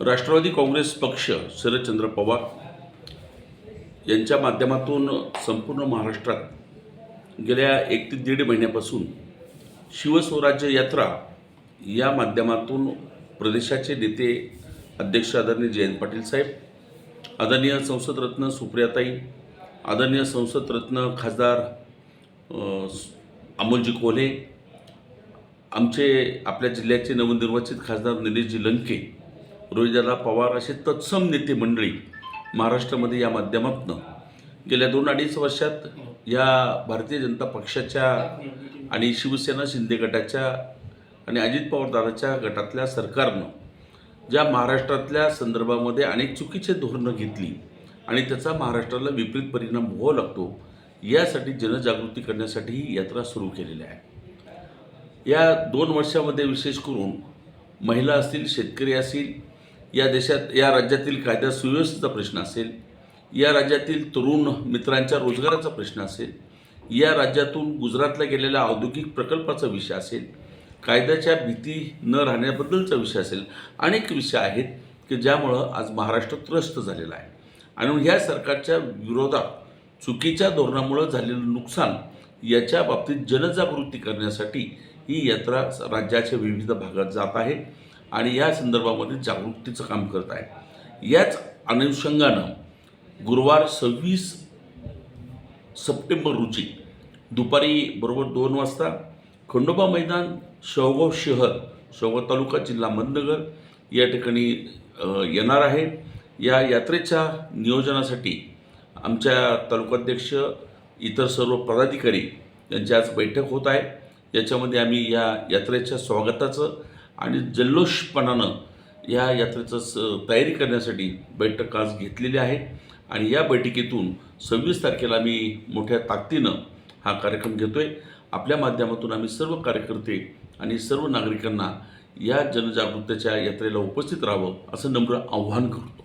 राष्ट्रवादी काँग्रेस पक्ष शरदचंद्र पवार यांच्या माध्यमातून संपूर्ण महाराष्ट्रात गेल्या एक ते दीड महिन्यापासून शिवस्वराज्य यात्रा या माध्यमातून प्रदेशाचे नेते अध्यक्ष आदरणीय जयंत पाटील साहेब आदरणीय संसदरत्न सुप्रियाताई आदरणीय संसदरत्न खासदार अमोलजी कोल्हे आमचे आपल्या जिल्ह्याचे नवनिर्वाचित खासदार निलेशजी लंके रोहिदादा पवार असे तत्सम नेते मंडळी महाराष्ट्रामध्ये या माध्यमातून गेल्या दोन अडीच वर्षात या भारतीय जनता पक्षाच्या आणि शिवसेना शिंदे गटाच्या आणि अजित पवार दादाच्या गटातल्या सरकारनं ज्या महाराष्ट्रातल्या संदर्भामध्ये अनेक चुकीचे धोरणं घेतली आणि त्याचा महाराष्ट्राला विपरीत परिणाम व्हावा लागतो यासाठी जनजागृती करण्यासाठी ही यात्रा सुरू केलेली आहे. या दोन वर्षामध्ये विशेष करून महिला असतील शेतकरी असतील या देशात या राज्यातील कायदा सुव्यवस्थेचा प्रश्न असेल या राज्यातील तरुण मित्रांच्या रोजगाराचा प्रश्न असेल या राज्यातून गुजरातला गेलेल्या औद्योगिक प्रकल्पाचा विषय असेल कायद्याच्या भीती न राहण्याबद्दलचा विषय असेल अनेक विषय आहेत की ज्यामुळं आज महाराष्ट्र त्रस्त झालेला आहे. आणि ह्या सरकारच्या विरोधात चुकीच्या धोरणामुळं झालेलं नुकसान याच्या बाबतीत जनजागृती करण्यासाठी ही यात्रा राज्याच्या विविध भागात जात आहे. आणि या संदर्भामध्ये जागृतीचं काम करत आहे. याच अनुषंगानं गुरुवार सव्वीस सप्टेंबर रोजी दुपारी बरोबर दोन वाजता खंडोबा मैदान शेवगाव शहर शेवगाव तालुका जिल्हा अहमदनगर या ठिकाणी येणार आहे. या यात्रेच्या नियोजनासाठी आमच्या तालुकाध्यक्ष इतर सर्व पदाधिकारी यांची आज बैठक होत आहे. याच्यामध्ये आम्ही या यात्रेच्या स्वागताचं आणि जल्लोषपणानं या यात्रेचं स तयारी करण्यासाठी बैठक आज घेतलेली आहे. आणि या बैठकीतून सव्वीस तारखेला मी मोठ्या ताकदीनं हा कार्यक्रम घेतो आहे आपल्या माध्यमातून आम्ही सर्व कार्यकर्ते आणि सर्व नागरिकांना या जनजागृतीच्या यात्रेला उपस्थित राहावं असं नम्र आव्हान करतो.